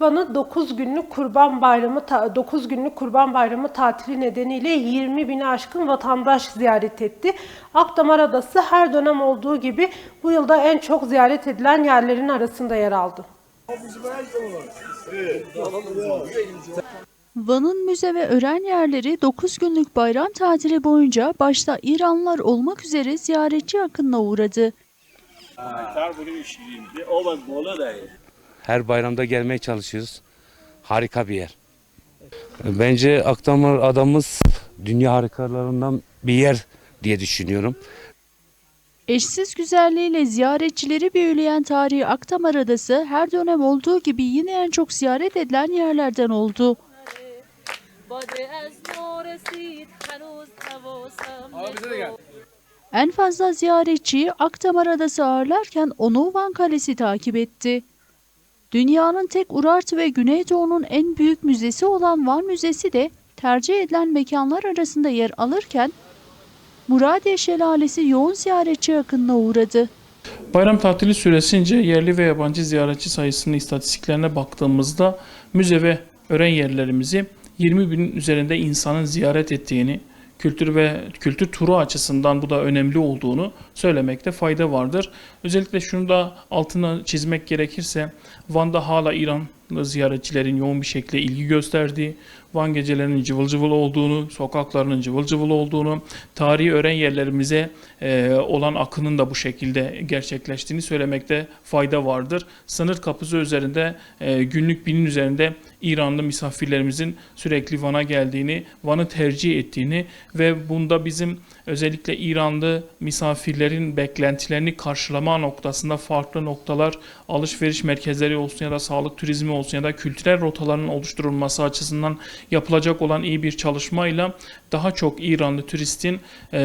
Van'ı 9 günlük Kurban Bayramı 9 günlük Kurban Bayramı tatili nedeniyle 20 bini aşkın vatandaş ziyaret etti. Akdamar Adası her dönem olduğu gibi bu yılda en çok ziyaret edilen yerlerin arasında yer aldı. Van'ın müze ve öğren yerleri 9 günlük bayram tatili boyunca başta İranlılar olmak üzere ziyaretçi akınına uğradı. Her bayramda gelmeye çalışıyoruz. Harika bir yer. Bence Akdamar adamız dünya harikalarından bir yer diye düşünüyorum. Eşsiz güzelliğiyle ziyaretçileri büyüleyen tarihi Akdamar Adası her dönem olduğu gibi yine en çok ziyaret edilen yerlerden oldu. En fazla ziyaretçiyi Akdamar Adası ağırlarken onu Van Kalesi takip etti. Dünyanın tek Urartu ve Güneydoğu'nun en büyük müzesi olan Van Müzesi de tercih edilen mekanlar arasında yer alırken Muradiye Şelalesi yoğun ziyaretçi akınına uğradı. Bayram tatili süresince yerli ve yabancı ziyaretçi sayısının istatistiklerine baktığımızda müze ve öğren yerlerimizi 20 binin üzerinde insanın ziyaret ettiğini, kültür ve kültür turu açısından bu da önemli olduğunu söylemekte fayda vardır. Özellikle şunu da altına çizmek gerekirse Van'da hala İranlı ziyaretçilerin yoğun bir şekilde ilgi gösterdiği, Van gecelerinin cıvıl cıvıl olduğunu, sokaklarının cıvıl cıvıl olduğunu, tarihi öğren yerlerimize e, olan akının da bu şekilde gerçekleştiğini söylemekte fayda vardır. Sınır kapısı üzerinde e, günlük binin üzerinde İranlı misafirlerimizin sürekli Van'a geldiğini, Van'ı tercih ettiğini ve bunda bizim özellikle İranlı misafirlerin beklentilerini karşılama noktasında farklı noktalar, alışveriş merkezleri olsun ya da sağlık turizmi olsun ya da kültürel rotaların oluşturulması açısından yapılacak olan iyi bir çalışmayla daha çok İranlı turistin e,